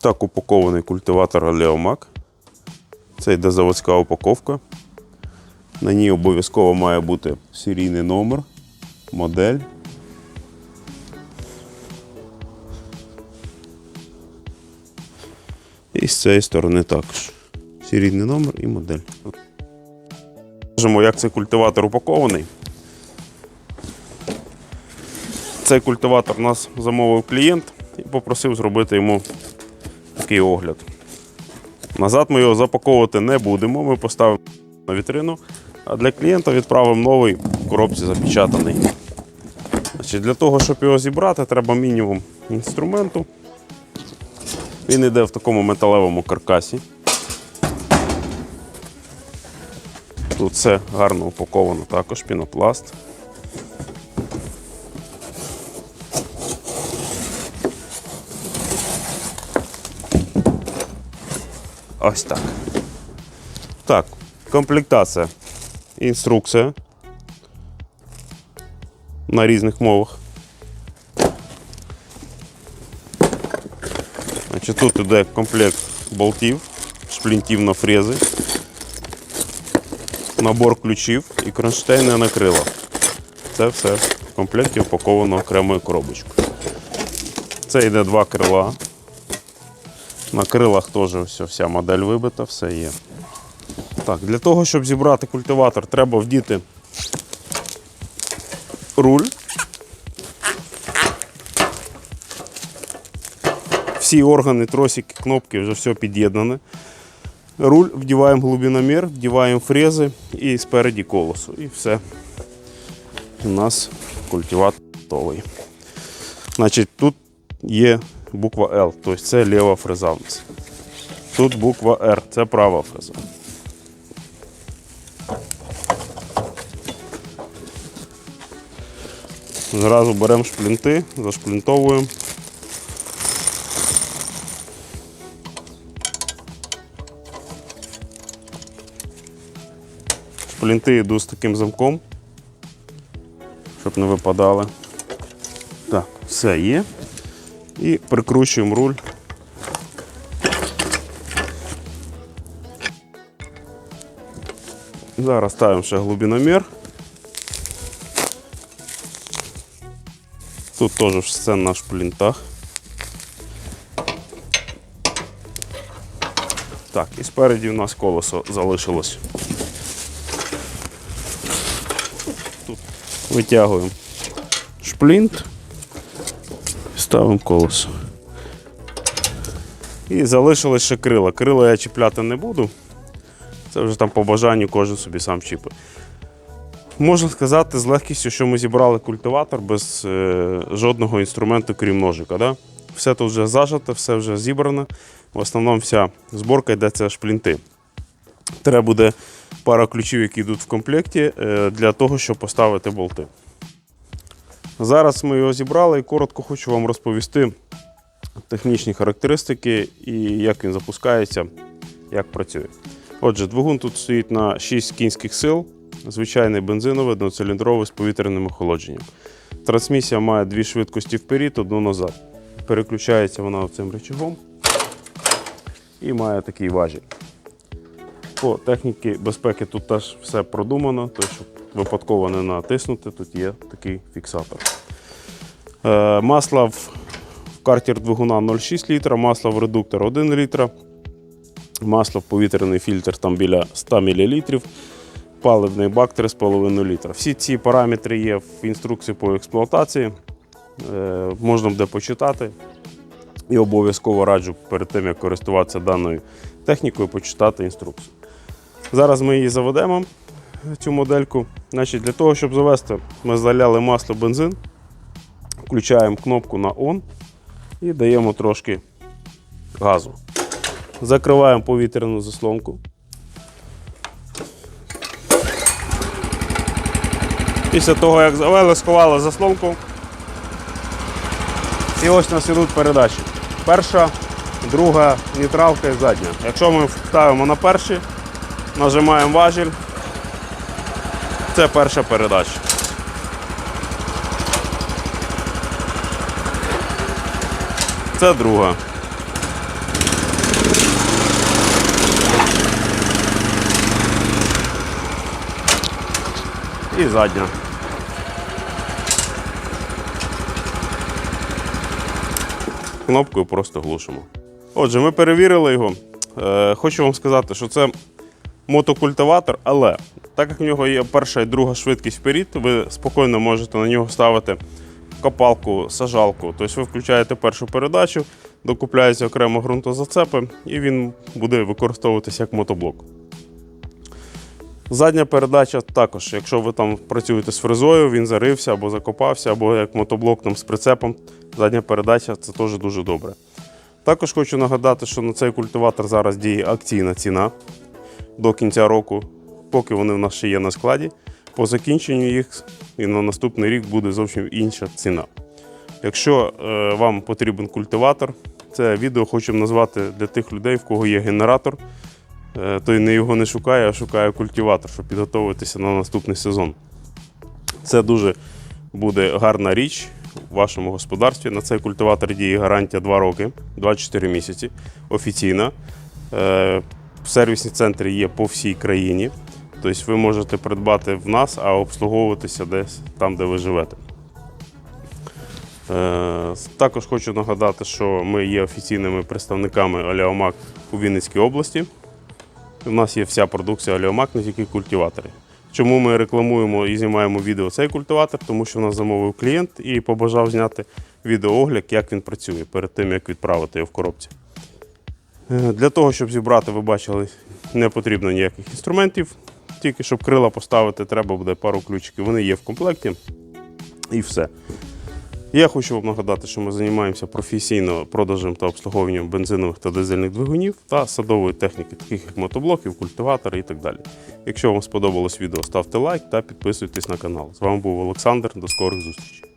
так упакований культиватор Leomac. Це йде заводська упаковка. На ній обов'язково має бути серійний номер, модель. І з цієї сторони також. Серійний номер і модель. Покажемо, як цей культиватор упакований. Цей культиватор нас замовив клієнт і попросив зробити йому такий огляд. Назад ми його запаковувати не будемо, ми поставимо на вітрину, а для клієнта відправимо новий в коробці запечатаний. Значить, Для того, щоб його зібрати, треба мінімум інструменту. Він йде в такому металевому каркасі. Тут все гарно упаковано, також пінопласт. Ось так. Так, комплектація. Інструкція на різних мовах. Значить, тут іде комплект болтів, шплінтів на фрези, набор ключів і кронштейни на крила. Це все в комплекті упаковано окремою коробочкою. Це йде два крила. На крилах теж все, вся модель вибита, все є. Так, для того, щоб зібрати культиватор, треба вдіти руль. Всі органи, тросики, кнопки вже все під'єднане. Руль вдіваємо глибиномір, вдіваємо фрези і спереді колесо. І все. У нас культиватор готовий. Значить, тут є буква L, тобто це ліва фреза в нас. Тут буква R, це права фреза. Зразу беремо шплінти, зашплінтовуємо. Шплінти йдуть з таким замком, щоб не випадали. Так, все є. І прикручуємо руль. Зараз ставимо ще глибиномір. Тут теж все на шплінтах. Так, і спереді у нас колесо залишилось. Тут витягуємо шплінт, ставимо колесо. І залишилось ще крила. Крила я чіпляти не буду. Це вже там по бажанню кожен собі сам чіпить. Можна сказати з легкістю, що ми зібрали культиватор без е, жодного інструменту, крім ножика. Да? Все тут вже зажато, все вже зібрано. В основному вся зборка йде це шплінти. Треба буде пара ключів, які йдуть в комплекті, е, для того, щоб поставити болти. Зараз ми його зібрали і коротко хочу вам розповісти технічні характеристики і як він запускається, як працює. Отже, двигун тут стоїть на 6 кінських сил, звичайний бензиновий одноциліндровий з повітряним охолодженням. Трансмісія має дві швидкості вперед, одну назад. Переключається вона цим рычагом і має такий важіль. По техніці безпеки тут теж все продумано, то щоб випадково не натиснути, тут є такий фіксатор. Е, масло в картер двигуна 0,6 літра, масло в редуктор 1 літра, масло в повітряний фільтр там біля 100 мл, паливний бак 3,5 літра. Всі ці параметри є в інструкції по експлуатації. Е, можна буде почитати. І обов'язково раджу перед тим, як користуватися даною технікою, почитати інструкцію. Зараз ми її заведемо, цю модельку. Значить, Для того, щоб завести, ми заляли масло бензин, включаємо кнопку на ON і даємо трошки газу. Закриваємо повітряну заслонку. Після того, як завели, сховали заслонку. І ось нас ідуть передачі. Перша, друга, нейтралка і задня. Якщо ми ставимо на перші, нажимаємо важіль. Це перша передача. Це друга. І задня. Кнопкою просто глушимо. Отже, ми перевірили його. Е, хочу вам сказати, що це мотокультиватор, але так як в нього є перша і друга швидкість вперед, ви спокійно можете на нього ставити копалку, сажалку. Тобто ви включаєте першу передачу, докупляєте окремо ґрунтозацепи, і він буде використовуватися як мотоблок. Задня передача також, якщо ви там працюєте з фрезою, він зарився або закопався, або як мотоблок там з прицепом, задня передача це теж дуже добре. Також хочу нагадати, що на цей культиватор зараз діє акційна ціна до кінця року, поки вони в нас ще є на складі. По закінченню їх і на наступний рік буде зовсім інша ціна. Якщо е, вам потрібен культиватор, це відео хочемо назвати для тих людей, в кого є генератор, е, той не його не шукає, а шукає культиватор, щоб підготуватися на наступний сезон. Це дуже буде гарна річ у вашому господарстві. На цей культиватор діє гарантія 2 роки, 24 місяці. Офіційна. Сервісні центри є по всій країні. Тобто ви можете придбати в нас, а обслуговуватися десь там, де ви живете. Е, Також хочу нагадати, що ми є офіційними представниками Аліомак у Вінницькій області. У нас є вся продукція Аліомак, не тільки культиватори. Чому ми рекламуємо і знімаємо відео цей культиватор? Тому що в нас замовив клієнт і побажав зняти відеоогляд, як він працює перед тим, як відправити його в коробці. Е, Для того, щоб зібрати, ви бачили, не потрібно ніяких інструментів. Тільки щоб крила поставити, треба буде пару ключиків. Вони є в комплекті. І все. Я хочу вам нагадати, що ми займаємося професійно продажем та обслуговуванням бензинових та дизельних двигунів та садової техніки, таких як мотоблоків, культиватори і так далі. Якщо вам сподобалось відео, ставте лайк та підписуйтесь на канал. З вами був Олександр. До скорих зустрічей.